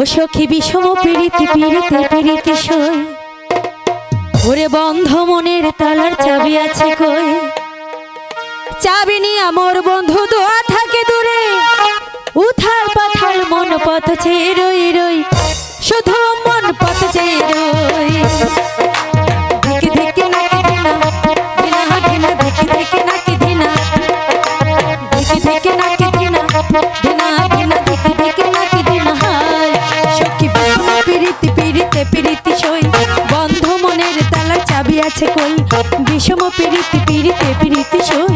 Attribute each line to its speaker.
Speaker 1: ও সখী বিষম পীড়িতি পীড়িতে পীড়িতি সই। ওরে বন্ধ মনের তালার চাবি আছে কই? চাবি নি আমার বন্ধু দোয়া থাকে দূরে। উথাল পাথাল মন পথ চেয়ে রই রই, শুধু মন পথ চেয়ে রই। ধিকি ধিকি নাকি ধিনা ধিনা ধিনা। ধিকি ধিকি নাকি ধিনা ধিনা ধিনা মনের তালার চাবি আছে কই